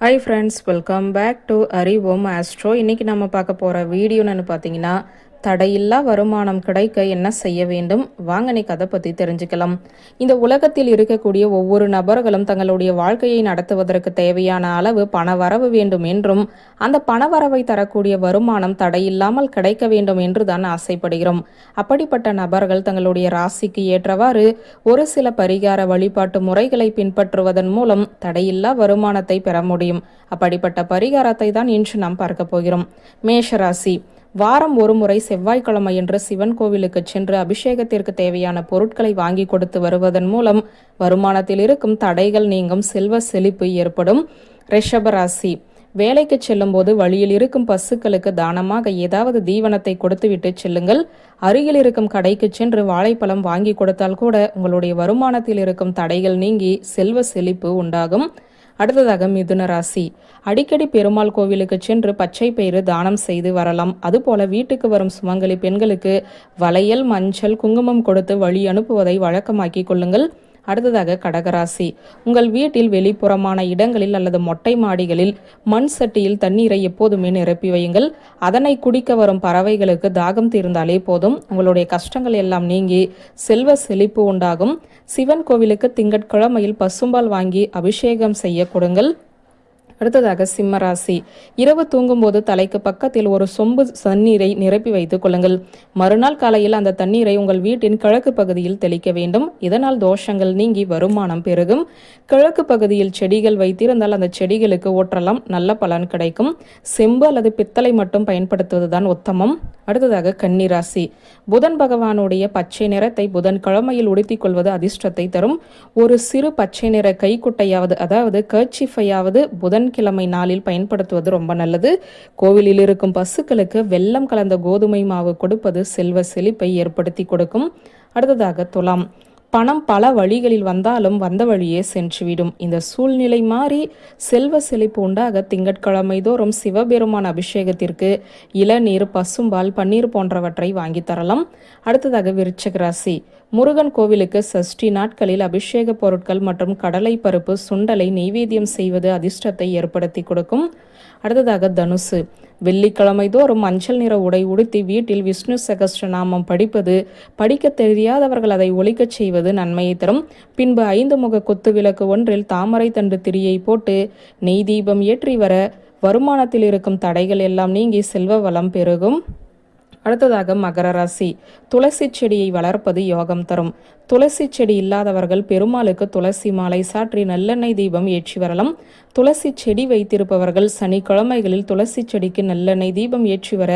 Hi friends welcome back to Arivom Astro இன்னைக்கு நம்ம பார்க்க போகிற வீடியோன்னு பார்த்தீங்கன்னா தடையில்லா வருமானம் கிடைக்க என்ன செய்ய வேண்டும்? வாங்க நீ கதை பற்றி தெரிஞ்சுக்கலாம். இந்த உலகத்தில் இருக்கக்கூடிய ஒவ்வொரு நபர்களும் தங்களுடைய வாழ்க்கையை நடத்துவதற்கு தேவையான அளவு பண வரவு வேண்டும் என்றும் அந்த பண வரவை தரக்கூடிய வருமானம் தடையில்லாமல் கிடைக்க வேண்டும் என்று தான் ஆசைப்படுகிறோம். அப்படிப்பட்ட நபர்கள் தங்களுடைய ராசிக்கு ஏற்றவாறு ஒரு சில பரிகார வழிபாட்டு முறைகளை பின்பற்றுவதன் மூலம் தடையில்லா வருமானத்தை பெற முடியும். அப்படிப்பட்ட பரிகாரத்தை தான் இன்று நாம் பார்க்க போகிறோம். மேஷராசி. வாரம் ஒரு முறை செவ்வாய்க்கிழமை என்று சிவன் கோவிலுக்கு சென்று அபிஷேகத்திற்கு தேவையான பொருட்களை வாங்கி கொடுத்து வருவதன் மூலம் வருமானத்தில் இருக்கும் தடைகள் நீங்கும் செல்வ செழிப்பு ஏற்படும். ரிஷபராசி வேலைக்கு செல்லும்போது வழியில் இருக்கும் பசுக்களுக்கு தானமாக ஏதாவது தீவனத்தை கொடுத்துவிட்டு செல்லுங்கள். அருகில் இருக்கும் கடைக்கு சென்று வாழைப்பழம் வாங்கி கொடுத்தால் கூட உங்களுடைய வருமானத்தில் இருக்கும் தடைகள் நீங்கி செல்வ செழிப்பு உண்டாகும். அடுத்ததாக மிதுன ராசி. அடிக்கடி பெருமாள் கோவிலுக்கு சென்று பச்சை பயிறு தானம் செய்து வரலாம். அதுபோல வீட்டுக்கு வரும் சுமங்கலி பெண்களுக்கு வளையல் மஞ்சள் குங்குமம் கொடுத்து வழி அனுப்புவதை வழக்கமாக்கிக் கொள்ளுங்கள். அடுத்ததாக கடகராசி. உங்கள் வீட்டில் வெளிப்புறமான இடங்களில் அல்லது மொட்டை மாடிகளில் மண் சட்டியில் தண்ணீரை எப்போதுமே நிரப்பி வையுங்கள். அதனை குடிக்க வரும் பறவைகளுக்கு தாகம் தீர்ந்தாலே போதும். உங்களுடைய கஷ்டங்கள் எல்லாம் நீங்கி செல்வ செழிப்பு உண்டாகும். சிவன் கோவிலுக்கு திங்கட்கிழமையில் பசும்பால் வாங்கி அபிஷேகம் செய்ய கொடுங்கள். அடுத்ததாக சிம்மராசி இரவு தூங்கும்போது தலைக்கு பக்கத்தில் ஒரு சொம்பு தண்ணீரை நிரப்பி வைத்துக் கொள்ளுங்கள். மறுநாள் காலையில் அந்த தண்ணீரை உங்கள் வீட்டின் கிழக்கு பகுதியில் தெளிக்க வேண்டும். இதனால் தோஷங்கள் நீங்கி வருமானம் பெருகும். கிழக்கு பகுதியில் செடிகள் வைத்திருந்தால் அந்த செடிகளுக்கு ஒற்றலாம் நல்ல பலன் கிடைக்கும். செம்பு அல்லது பித்தளை மட்டும் பயன்படுத்துவதுதான் உத்தமம். அடுத்ததாக கன்னிராசி புதன் பகவானுடைய பச்சை நிறத்தை புதன் கிழமையில் உடுத்திக் கொள்வது அதிர்ஷ்டத்தை தரும். ஒரு சிறு பச்சை நிற கைக்குட்டையாவது அதாவது கர்ச்சிஃபையாவது புதன் புதன்கிழமை நாளில் பயன்படுத்துவது ரொம்ப நல்லது. கோவிலில் இருக்கும் பசுக்களுக்கு வெள்ளம் கலந்த கோதுமை மாவு கொடுப்பது செல்வ செழிப்பை ஏற்படுத்தி கொடுக்கும். அடுத்ததாக துலாம். பணம் பல வழிகளில் வந்தாலும் வந்த வழியே சென்றுவிடும். இந்த சூழ்நிலை மாறி செல்வ செழிப்பு உண்டாக திங்கட்கிழமை தோறும் சிவபெருமான் அபிஷேகத்திற்கு இளநீர் பசும்பால் பன்னீர் போன்றவற்றை வாங்கி தரலாம். அடுத்ததாக விருச்சக ராசி. முருகன் கோவிலுக்கு சஷ்டி நாட்களில் அபிஷேக பொருட்கள் மற்றும் கடலை பருப்பு சுண்டலை நெய்வேத்தியம் செய்வது அதிர்ஷ்டத்தை ஏற்படுத்தி கொடுக்கும். அடுத்ததாக தனுசு. வெள்ளிக்கிழமை தோறும் மஞ்சள் நிற உடை உடுத்தி வீட்டில் விஷ்ணு சகஸ்ர நாமம் படிப்பது படிக்க தெரியாதவர்கள் அதை ஒழிக்கச் செய்வது நன்மையை தரும். பின்பு ஐந்து முக கொத்து விளக்கு ஒன்றில் தாமரை தண்டு திரியை போட்டு நெய் தீபம் ஏற்றி வர வருமானத்தில் இருக்கும் தடைகள் எல்லாம் நீங்கி செல்வ வளம் பெருகும். அடுத்ததாக மகர ராசி. துளசி செடியை வளர்ப்பது யோகம் தரும். துளசி செடி இல்லாதவர்கள் பெருமாளுக்கு துளசி மாலை சாற்றி நல்லெண்ணெய் தீபம் ஏற்றி வரலாம். துளசி செடி வைத்திருப்பவர்கள் சனிக்கிழமைகளில் துளசி செடிக்கு நல்லெண்ணெய் தீபம் ஏற்றி வர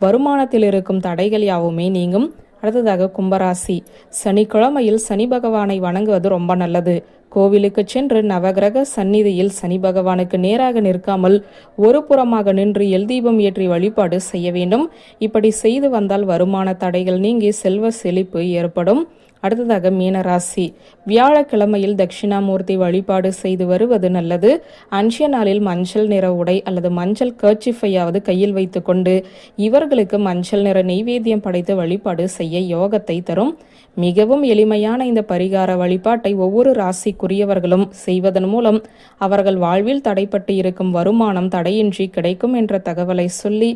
வருமானத்தில் இருக்கும் தடைகள் யாவுமே நீங்கும். அடுத்ததாக கும்பராசி. சனிக்கிழமையில் சனி பகவானை வணங்குவது ரொம்ப நல்லது. கோவிலுக்கு சென்று நவகிரக சந்நிதியில் சனி பகவானுக்கு நேராக நிற்காமல் ஒரு புறமாக நின்று எல் தீபம் ஏற்றி வழிபாடு செய்ய வேண்டும். இப்படி செய்து வந்தால் வருமான தடைகள் நீங்கி செல்வ செழிப்பு ஏற்படும். அடுத்ததாக மீனராசி. வியாழக்கிழமையில் தட்சிணாமூர்த்தி வழிபாடு செய்து வருவது நல்லது. அன்ஷிய நாளில் மஞ்சள் நிற உடை அல்லது மஞ்சள் கர்ச்சிஃபையாவது கையில் வைத்துக்கொண்டு இவர்களுக்கு மஞ்சள் நிற நெய்வேத்தியம் படைத்து வழிபாடு செய்ய யோகத்தை தரும். மிகவும் எளிமையான இந்த பரிகார வழிபாட்டை ஒவ்வொரு ராசிக்கும் அதற்குரியவர்களும் செய்வதன் மூலம் அவர்கள் வாழ்வில் தடைப்பட்டு இருக்கும் வருமானம் தடையின்றி கிடைக்கும் என்ற தகவலை சொல்லி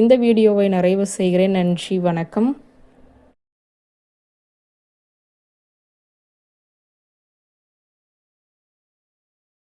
இந்த வீடியோவை நிறைவு செய்கிறேன். நன்றி வணக்கம்.